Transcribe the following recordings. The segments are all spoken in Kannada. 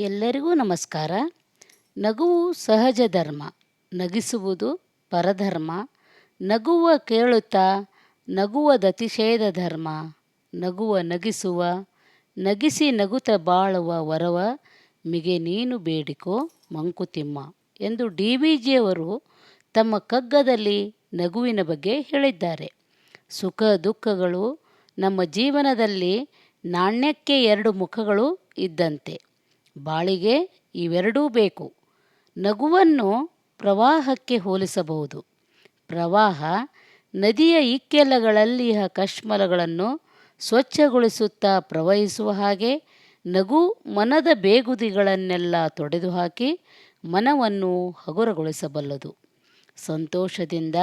ಎಲ್ಲರಿಗೂ ನಮಸ್ಕಾರ. ನಗುವು ಸಹಜ ಧರ್ಮ, ನಗಿಸುವುದು ಪರಧರ್ಮ, ನಗುವ ಕೇಳುತ್ತಾ ದತಿಷೇಧ ಧರ್ಮ, ನಗುವ ನಗಿಸುವ, ನಗಿಸಿ ನಗುತ ಬಾಳುವ ವರವ, ಮಿಗೆ ನೀನು ಬೇಡಿಕೋ ಮಂಕುತಿಮ್ಮ ಎಂದು ಡಿ ವಿ ಜಿಯವರು ತಮ್ಮ ಕಗ್ಗದಲ್ಲಿ ನಗುವಿನ ಬಗ್ಗೆ ಹೇಳಿದ್ದಾರೆ. ಸುಖ ದುಃಖಗಳು ನಮ್ಮ ಜೀವನದಲ್ಲಿ ನಾಣ್ಯಕ್ಕೆ ಎರಡು ಮುಖಗಳು ಇದ್ದಂತೆ. ಬಾಳಿಗೆ ಇವೆರಡೂ ಬೇಕು. ನಗುವನ್ನು ಪ್ರವಾಹಕ್ಕೆ ಹೋಲಿಸಬಹುದು. ಪ್ರವಾಹ ನದಿಯ ಇಕ್ಕೆಲಗಳಲ್ಲಿಯ ಕಶ್ಮಲಗಳನ್ನು ಸ್ವಚ್ಛಗೊಳಿಸುತ್ತಾ ಪ್ರವಹಿಸುವ ಹಾಗೆ ನಗು ಮನದ ಬೇಗುದಿಗಳನ್ನೆಲ್ಲ ತೊಡೆದುಹಾಕಿ ಮನವನ್ನು ಹಗುರಗೊಳಿಸಬಲ್ಲದು. ಸಂತೋಷದಿಂದ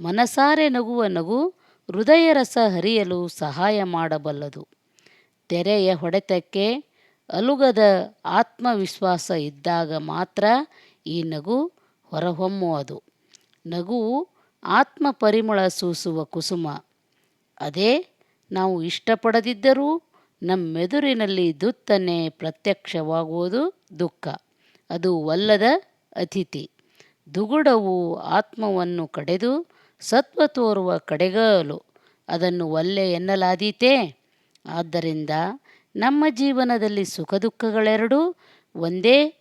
ಮನಸಾರೆ ನಗುವ ನಗು ಹೃದಯರಸ ಹರಿಯಲು ಸಹಾಯ ಮಾಡಬಲ್ಲದು. ತೆರೆಯ ಹೊಡೆತಕ್ಕೆ ಅಲುಗದ ಆತ್ಮವಿಶ್ವಾಸ ಇದ್ದಾಗ ಮಾತ್ರ ಈ ನಗು ಹೊರಹೊಮ್ಮುವುದು. ನಗುವು ಆತ್ಮ ಪರಿಮಳ ಸೂಸುವ ಕುಸುಮ. ಅದೇ ನಾವು ಇಷ್ಟಪಡದಿದ್ದರೂ ನಮ್ಮೆದುರಿನಲ್ಲಿ ದುತ್ತನೆ ಪ್ರತ್ಯಕ್ಷವಾಗುವುದು ದುಃಖ. ಅದು ಒಲ್ಲದ ಅತಿಥಿ. ದುಗುಡವು ಆತ್ಮವನ್ನು ಕಡೆದು ಸತ್ವ ತೋರುವ ಕಡೆಗಲು. ಅದನ್ನು ಒಲ್ಲೆ ಎನ್ನಲಾದೀತೇ? ಆದ್ದರಿಂದ ನಮ್ಮ ಜೀವನದಲ್ಲಿ ಸುಖ ದುಃಖಗಳೆರಡೂ ಒಂದೇ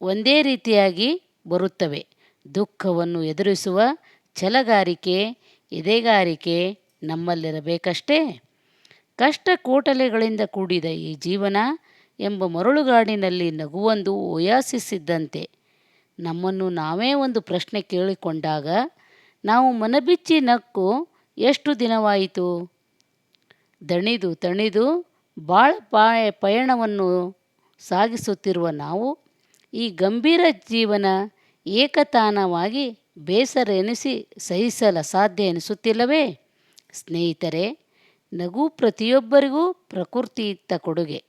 ಒಂದೇ ರೀತಿಯಾಗಿ ಬರುತ್ತವೆ. ದುಃಖವನ್ನು ಎದುರಿಸುವ ಛಲಗಾರಿಕೆ, ಎದೆಗಾರಿಕೆ ನಮ್ಮಲ್ಲಿರಬೇಕಷ್ಟೇ? ಕಷ್ಟ ಕೋಟಲೆಗಳಿಂದ ಕೂಡಿದ ಈ ಜೀವನ ಎಂಬ ಮರಳುಗಾಡಿನಲ್ಲಿ ನಗುವೊಂದು ಓಯಾಸಿಸಿದ್ದಂತೆ. ನಮ್ಮನ್ನು ನಾವೇ ಒಂದು ಪ್ರಶ್ನೆ ಕೇಳಿಕೊಂಡಾಗ, ನಾವು ಮನಬಿಚ್ಚಿ ನಕ್ಕು, ಎಷ್ಟು ದಿನವಾಯಿತು? ದಣಿದು ತಣಿದು ಬಾಳ ಪಾಯ ಪಯಣವನ್ನು ಸಾಗಿಸುತ್ತಿರುವ ನಾವು ಈ ಗಂಭೀರ ಜೀವನ ಏಕತಾನವಾಗಿ ಬೇಸರ ಎನಿಸಿ ಸಹಿಸಲ ಸಾಧ್ಯ ಎನಿಸುತ್ತಿಲ್ಲವೇ? ಸ್ನೇಹಿತರೆ, ನಗು ಪ್ರತಿಯೊಬ್ಬರಿಗೂ ಪ್ರಕೃತಿಯಿತ್ತ ಕೊಡುಗೆ.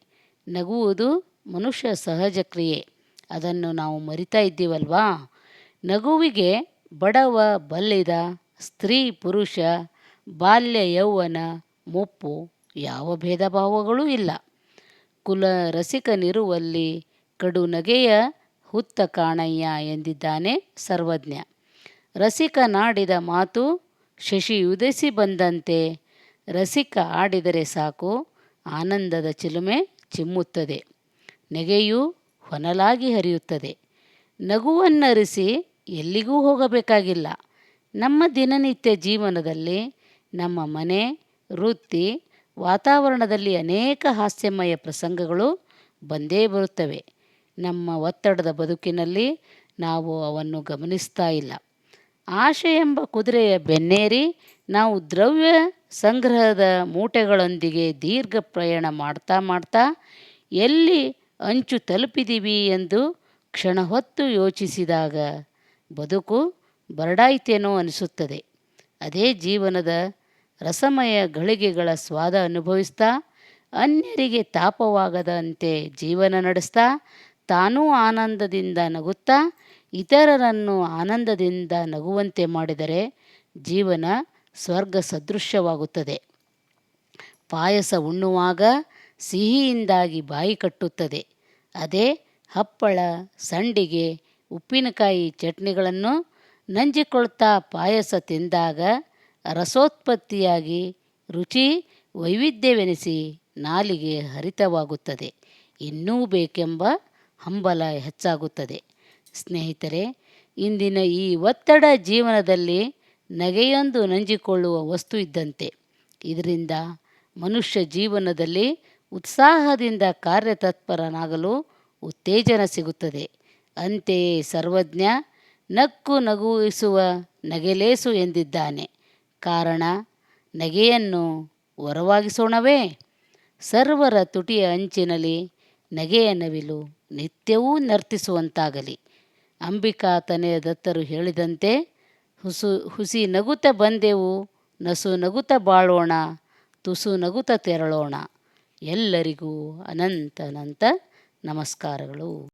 ನಗುವುದು ಮನುಷ್ಯ ಸಹಜ ಕ್ರಿಯೆ. ಅದನ್ನು ನಾವು ಮರಿತಾ ಇದ್ದೀವಲ್ವಾ? ನಗುವಿಗೆ ಬಡವ, ಬಲ್ಲಿದ, ಸ್ತ್ರೀ, ಪುರುಷ, ಬಾಲ್ಯ, ಯೌವನ, ಮುಪ್ಪು ಯಾವ ಭೇದ ಭಾವಗಳೂ ಇಲ್ಲ. ಕುಲ ರಸಿಕನಿರುವಲ್ಲಿ ಕಡು ನಗೆಯ ಹುತ್ತ ಕಾಣಯ್ಯ ಎಂದಿದ್ದಾನೆ ಸರ್ವಜ್ಞ. ರಸಿಕ ನಾಡಿದ ಮಾತು ಉದಿಸಿ ಬಂದಂತೆ ರಸಿಕ ಆಡಿದರೆ ಸಾಕು, ಆನಂದದ ಚಿಲುಮೆ ಚಿಮ್ಮುತ್ತದೆ. ನೆಗೆಯು ಹೊನಲಾಗಿ ಹರಿಯುತ್ತದೆ. ನಗುವನ್ನರಿಸಿ ಎಲ್ಲಿಗೂ ಹೋಗಬೇಕಾಗಿಲ್ಲ. ನಮ್ಮ ದಿನನಿತ್ಯ ಜೀವನದಲ್ಲಿ ನಮ್ಮ ಮನೆ, ವೃತ್ತಿ ವಾತಾವರಣದಲ್ಲಿ ಅನೇಕ ಹಾಸ್ಯಮಯ ಪ್ರಸಂಗಗಳು ಬಂದೇ ಬರುತ್ತವೆ. ನಮ್ಮ ಒತ್ತಡದ ಬದುಕಿನಲ್ಲಿ ನಾವು ಅವನ್ನು ಗಮನಿಸ್ತಾ ಇಲ್ಲ. ಆಶೆ ಎಂಬ ಕುದುರೆಯ ಬೆನ್ನೇರಿ ನಾವು ದ್ರವ್ಯ ಸಂಗ್ರಹದ ಮೂಟೆಗಳೊಂದಿಗೆ ದೀರ್ಘ ಪ್ರಯಾಣ ಮಾಡ್ತಾ ಮಾಡ್ತಾ ಎಲ್ಲಿ ಅಂಚು ತಲುಪಿದ್ದೀವಿ ಎಂದು ಕ್ಷಣ ಹೊತ್ತು ಯೋಚಿಸಿದಾಗ ಬದುಕು ಬರಡಾಯ್ತೇನೋ ಅನಿಸುತ್ತದೆ. ಅದೇ ಜೀವನದ ರಸಮಯ ಗಳಿಗೆಗಳ ಸ್ವಾದ ಅನುಭವಿಸ್ತಾ, ಅನ್ಯರಿಗೆ ತಾಪವಾಗದಂತೆ ಜೀವನ ನಡೆಸ್ತಾ, ತಾನೂ ಆನಂದದಿಂದ ನಗುತ್ತಾ, ಇತರರನ್ನು ಆನಂದದಿಂದ ನಗುವಂತೆ ಮಾಡಿದರೆ ಜೀವನ ಸ್ವರ್ಗ ಸದೃಶ್ಯವಾಗುತ್ತದೆ ಪಾಯಸ ಉಣ್ಣುವಾಗ ಸಿಹಿಯಿಂದಾಗಿ ಬಾಯಿ ಕಟ್ಟುತ್ತದೆ. ಅದೇ ಹಪ್ಪಳ, ಸಂಡಿಗೆ, ಉಪ್ಪಿನಕಾಯಿ ಚಟ್ನಿಗಳನ್ನು ನಂಜಿಕೊಳ್ತಾ ಪಾಯಸ ತಿಂದಾಗ ರಸೋತ್ಪತ್ತಿಯಾಗಿ ರುಚಿ ವೈವಿಧ್ಯವೆನಿಸಿ ನಾಲಿಗೆ ಹರಿತವಾಗುತ್ತದೆ. ಇನ್ನೂ ಬೇಕೆಂಬ ಹಂಬಲ ಹೆಚ್ಚಾಗುತ್ತದೆ. ಸ್ನೇಹಿತರೆ, ಇಂದಿನ ಈ ಒತ್ತಡ ಜೀವನದಲ್ಲಿ ನಗೆಯೊಂದು ನಂಜಿಕೊಳ್ಳುವ ವಸ್ತು ಇದ್ದಂತೆ. ಇದರಿಂದ ಮನುಷ್ಯ ಜೀವನದಲ್ಲಿ ಉತ್ಸಾಹದಿಂದ ಕಾರ್ಯತತ್ಪರನಾಗಲು ಉತ್ತೇಜನ ಸಿಗುತ್ತದೆ. ಅಂತೆಯೇ ಸರ್ವಜ್ಞ ನಕ್ಕು ನಗುವಿಸುವ ನಗೆಲೇಸು ಎಂದಿದ್ದಾನೆ. ಕಾರಣ ನಗೆಯನ್ನು ವರವಾಗಿಸೋಣವೇ ಸರ್ವರ ತುಟಿಯ ಅಂಚಿನಲ್ಲಿ ನಗೆಯ ನವಿಲು ನಿತ್ಯವೂ ನರ್ತಿಸುವಂತಾಗಲಿ. ಅಂಬಿಕಾ ತನೆಯ ದತ್ತರು ಹೇಳಿದಂತೆ, ಹುಸು ಹುಸಿ ನಗುತ ಬಂದೆವು, ನಸು ನಗುತ ಬಾಳೋಣ, ತುಸು ನಗುತ ತೆರಳೋಣ. ಎಲ್ಲರಿಗೂ ಅನಂತ ಅನಂತ ನಮಸ್ಕಾರಗಳು.